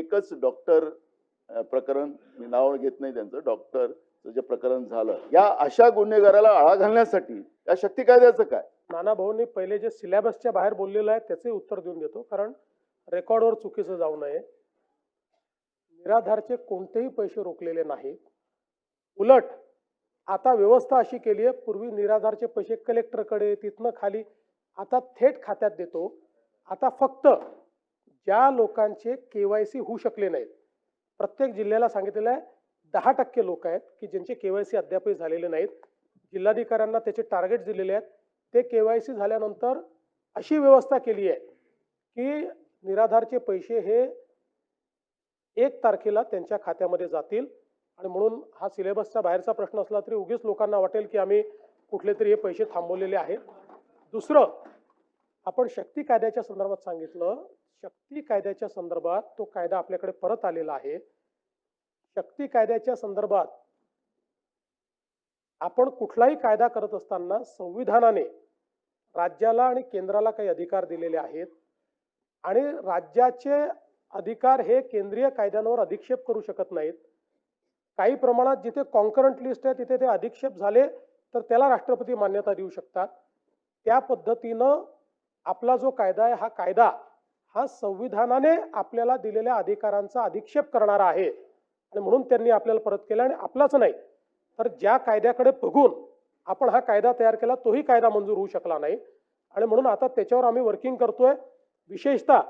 एकच डॉक्टर प्रकरण मी नाव घेत नाही त्यांचं डॉक्टर जे प्रकरण झालं या अशा गुन्हेगाराला आळा घालण्यासाठी या शक्ती कायद्याचं काय? नाना भाऊंनी पहिले जे सिलेबसच्या बाहेर बोललेलं आहे त्याचे उत्तर देऊन देतो कारण रेकॉर्डवर चुकीचं जाऊ नये. निराधारचे कोणतेही पैसे रोखलेले नाहीत. उलट आता व्यवस्था अशी केली आहे पूर्वी निराधारचे पैसे कलेक्टरकडे तिथनं खाली आता थेट खात्यात देतो. आता फक्त ज्या लोकांचे के वाय सी होऊ शकले नाहीत प्रत्येक जिल्ह्याला सांगितलेलं आहे दहा टक्के लोक आहेत की ज्यांचे के वाय सी अद्यापही झालेले नाहीत. जिल्हाधिकाऱ्यांना त्याचे टार्गेट दिलेले आहेत. ते के वाय सी झाल्यानंतर अशी व्यवस्था केली आहे की निराधारचे पैसे हे एक तारखेला त्यांच्या खात्यामध्ये जातील. आणि म्हणून हा सिलेबसचा बाहेरचा प्रश्न असला तरी उगीच लोकांना वाटेल की आम्ही कुठले तरी हे पैसे थांबवलेले आहेत. दुसरं आपण शक्ती कायद्याच्या संदर्भात सांगितलं शक्ती कायद्याच्या संदर्भात तो कायदा आपल्याकडे परत आलेला आहे. शक्ती कायद्याच्या संदर्भात आपण कुठलाही कायदा करत असताना संविधानाने राज्याला आणि केंद्राला काही अधिकार दिलेले आहेत आणि राज्याचे अधिकार हे केंद्रीय कायद्यांवर अधिक्षेप करू शकत नाहीत. काही प्रमाणात जिथे कॉन्करंट लिस्ट आहे तिथे ते अधिक्षेप झाले तर त्याला राष्ट्रपती मान्यता देऊ शकतात. त्या पद्धतीनं आपला जो कायदा आहे हा कायदा हा संविधानाने आपल्याला दिलेल्या अधिकारांचा अधिक्षेप करणारा आहे. आणि म्हणून त्यांनी आपल्याला परत केला आणि आपलाच नाही. तर ज्या कायद्याकडे बघून आपण हा कायदा तयार केला तोही कायदा मंजूर होऊ शकला नाही. आणि म्हणून आता त्याच्यावर आम्ही वर्किंग करतोय. विशेषतः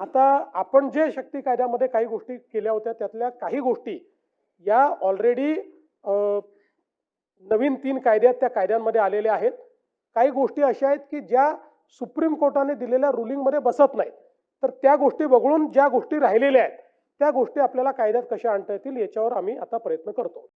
आता आपण जे शक्ती कायद्यामध्ये काही गोष्टी केल्या होत्या त्यातल्या काही गोष्टी या ऑलरेडी नवीन तीन कायद्यात त्या कायद्यांमध्ये आलेल्या आहेत. काही गोष्टी अशा आहेत की ज्या सुप्रीम कोर्टाने दिलेल्या रुलिंगमध्ये बसत नाहीत. तर त्या गोष्टी वगळून ज्या गोष्टी राहिलेल्या आहेत त्या गोष्टी आपल्याला कायद्यात कशा आणता येतील याच्यावर आम्ही आता प्रयत्न करतो.